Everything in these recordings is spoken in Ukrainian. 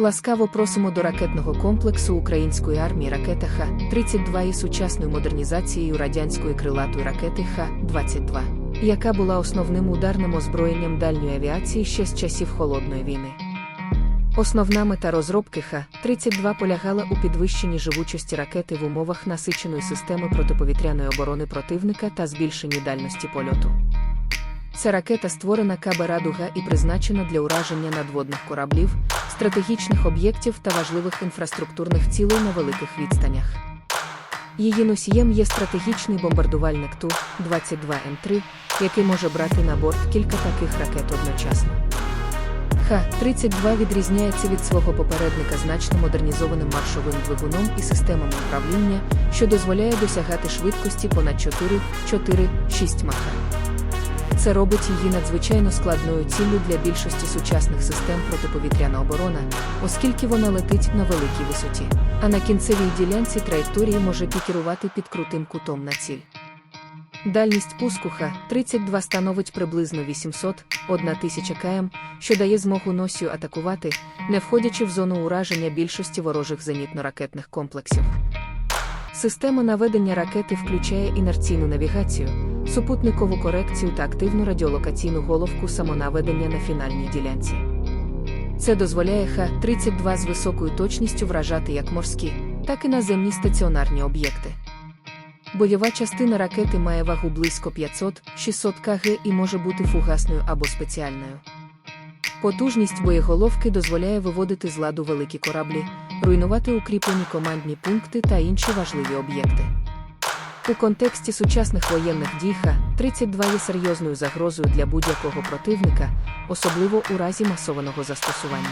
Ласкаво просимо до ракетного комплексу української армії ракета Х-32 із сучасною модернізацією радянської крилатої ракети Х-22, яка була основним ударним озброєнням дальньої авіації ще з часів Холодної війни. Основна мета розробки Х-32 полягала у підвищенні живучості ракети в умовах насиченої системи протиповітряної оборони противника та збільшенні дальності польоту. Ця ракета створена КБ «Радуга» і призначена для ураження надводних кораблів, стратегічних об'єктів та важливих інфраструктурних цілей на великих відстанях. Її носієм є стратегічний бомбардувальник Ту-22М3, який може брати на борт кілька таких ракет одночасно. Х-32 відрізняється від свого попередника значно модернізованим маршовим двигуном і системами управління, що дозволяє досягати швидкості понад 4-4-6 маха. Це робить її надзвичайно складною ціллю для більшості сучасних систем протиповітряна оборона, оскільки вона летить на великій висоті, а на кінцевій ділянці траєкторії може пікірувати під крутим кутом на ціль. Дальність пуску Х-32 становить приблизно 800 1000 км, що дає змогу носію атакувати, не входячи в зону ураження більшості ворожих зенітно-ракетних комплексів. Система наведення ракети включає інерційну навігацію, супутникову корекцію та активну радіолокаційну головку самонаведення на фінальній ділянці. Це дозволяє Х-32 з високою точністю вражати як морські, так і наземні стаціонарні об'єкти. Бойова частина ракети має вагу близько 500-600 кг і може бути фугасною або спеціальною. Потужність боєголовки дозволяє виводити з ладу великі кораблі, руйнувати укріплені командні пункти та інші важливі об'єкти. У контексті сучасних воєнних дій Х-32 є серйозною загрозою для будь-якого противника, особливо у разі масованого застосування.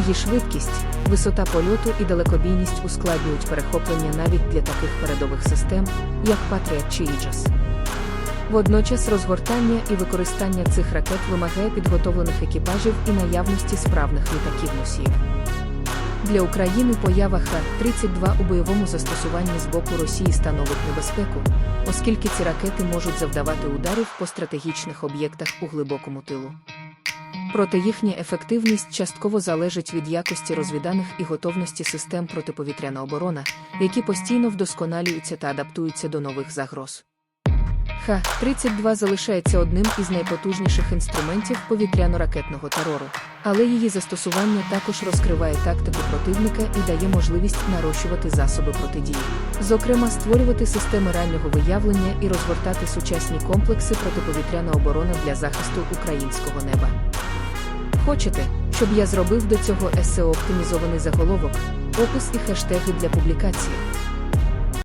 Її швидкість, висота польоту і далекобійність ускладнюють перехоплення навіть для таких передових систем, як Patriot чи Aegis. Водночас розгортання і використання цих ракет вимагає підготовлених екіпажів і наявності справних літаків носіїв. Для України поява Х-32 у бойовому застосуванні з боку Росії становить небезпеку, оскільки ці ракети можуть завдавати ударів по стратегічних об'єктах у глибокому тилу. Проте їхня ефективність частково залежить від якості розвіданих і готовності систем протиповітряна оборона, які постійно вдосконалюються та адаптуються до нових загроз. Х-32 залишається одним із найпотужніших інструментів повітряно-ракетного терору, але її застосування також розкриває тактику противника і дає можливість нарощувати засоби протидії, зокрема створювати системи раннього виявлення і розгортати сучасні комплекси протиповітряна оборона для захисту українського неба. Хочете, щоб я зробив до цього SEO оптимізований заголовок, опис і хештеги для публікації?